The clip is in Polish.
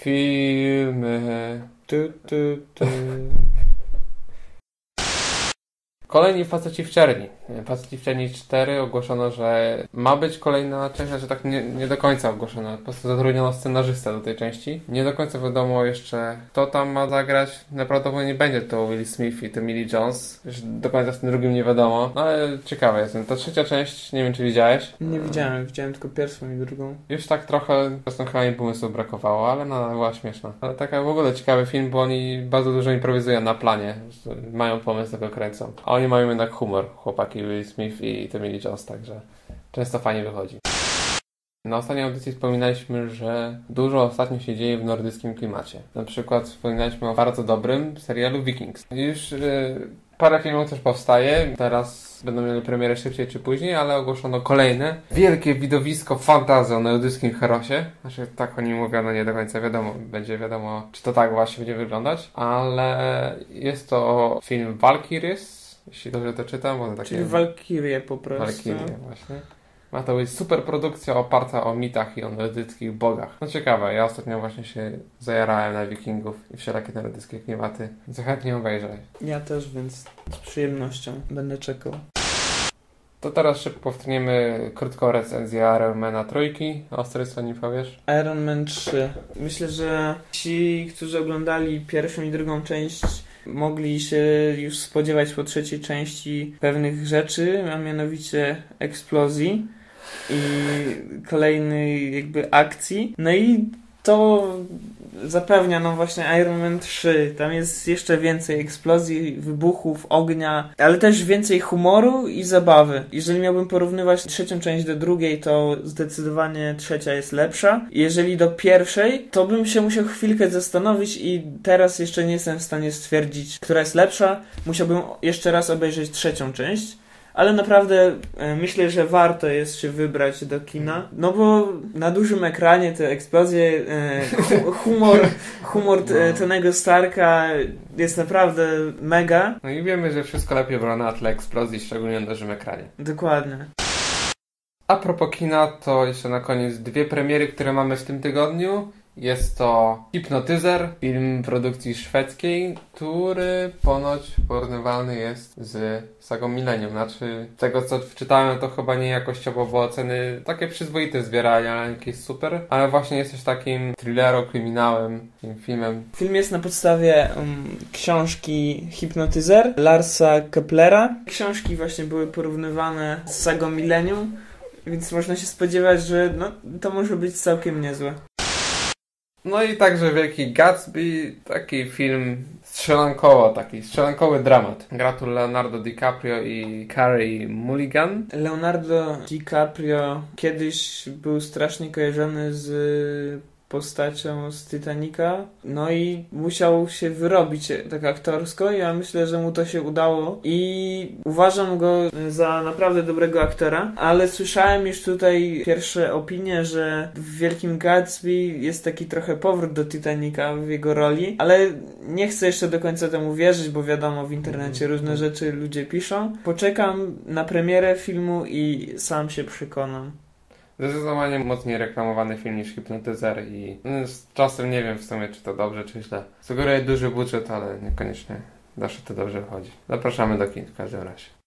Filmy. Tu, tu, tu. Kolejni faceci w czerni. Faceci w czerni 4 ogłoszono, że ma być kolejna część, znaczy tak nie, nie do końca ogłoszono. Po prostu zatrudniono scenarzysta do tej części. Nie do końca wiadomo jeszcze, kto tam ma zagrać. Naprawdę będzie to Will Smith i to Millie Jones. Już do końca z tym drugim nie wiadomo. No ale ciekawe jestem. To trzecia część, nie wiem czy widziałeś. Nie widziałem, widziałem tylko pierwszą i drugą. Już tak trochę, zresztą chyba mi pomysłu brakowało, ale no, była śmieszna. Ale taka w ogóle ciekawy film, bo oni bardzo dużo improwizują na planie. Mają pomysł, tego kręcą. A oni mają jednak humor, chłopaki Will Smith i Tommy Jones, także często fajnie wychodzi. Na ostatniej audycji wspominaliśmy, że dużo ostatnio się dzieje w nordyckim klimacie. Na przykład wspominaliśmy o bardzo dobrym serialu Vikings. Już yy, parę filmów też powstaje. Teraz będą mieli premierę szybciej czy później, ale ogłoszono kolejne. Wielkie widowisko fantazy o nordyckim herosie. Znaczy tak o nim mówiono, nie do końca wiadomo, będzie wiadomo, czy to tak właśnie będzie wyglądać. Ale jest to film Valkyries, jeśli dobrze to czytam. Bo takie Czyli Valkyrie po prostu. Valkyrie właśnie. Ma to być super produkcja oparta o mitach i o nordyckich bogach. No ciekawe, ja ostatnio właśnie się zajarałem na wikingów i wszelakie nordyckie klimaty, więc chętnie obejrzę. Ja też, więc z przyjemnością będę czekał. To teraz szybko powtórzymy krótką recenzję Ironmana trójki. Ostry, co nie powiesz? Iron Man 3. Myślę, że ci, którzy oglądali pierwszą i drugą część mogli się już spodziewać po trzeciej części pewnych rzeczy, a mianowicie eksplozji i kolejnej jakby akcji. No i to zapewnia nam właśnie Iron Man 3. Tam jest jeszcze więcej eksplozji, wybuchów, ognia, ale też więcej humoru i zabawy. Jeżeli miałbym porównywać trzecią część do drugiej, to zdecydowanie trzecia jest lepsza. Jeżeli do pierwszej, to bym się musiał chwilkę zastanowić i teraz jeszcze nie jestem w stanie stwierdzić, która jest lepsza. Musiałbym jeszcze raz obejrzeć trzecią część ale naprawdę e, myślę, że warto jest się wybrać do kina, no bo na dużym ekranie te eksplozje, e, humor, humor no. Tonego Starka jest naprawdę mega. No i wiemy, że wszystko lepiej brano na tle eksplozji, szczególnie na dużym ekranie. Dokładnie. A propos kina, to jeszcze na koniec dwie premiery, które mamy w tym tygodniu. Jest to Hipnotyzer, film produkcji szwedzkiej, który ponoć porównywalny jest z sagą Millennium. Znaczy, tego co wczytałem, to chyba nie jakościowo, bo oceny takie przyzwoite zbierania, ale jakieś super. Ale właśnie jest też takim thrillero, kryminałem, filmem. Film jest na podstawie um, książki Hipnotyzer Larsa Keplera. Książki właśnie były porównywane z sagą Millennium, więc można się spodziewać, że no, to może być całkiem niezłe. No i także Wielki Gatsby, taki film strzelankowo, taki strzelankowy dramat. Gra tu Leonardo DiCaprio i Carey Mulligan. Leonardo DiCaprio kiedyś był strasznie kojarzony z postacią z Titanica. No i musiał się wyrobić tak aktorsko i ja myślę, że mu to się udało i uważam go za naprawdę dobrego aktora, ale słyszałem już tutaj pierwsze opinie, że w Wielkim Gatsby jest taki trochę powrót do Titanica w jego roli, ale nie chcę jeszcze do końca temu wierzyć, bo wiadomo w internecie różne rzeczy ludzie piszą. Poczekam na premierę filmu i sam się przekonam. Zdecydowanie mocniej reklamowany film niż Hipnotyzer i no, z czasem nie wiem w sumie, czy to dobrze, czy źle. Sugeruje duży budżet, ale niekoniecznie zawsze to dobrze wychodzi. Zapraszamy do kin w każdym razie.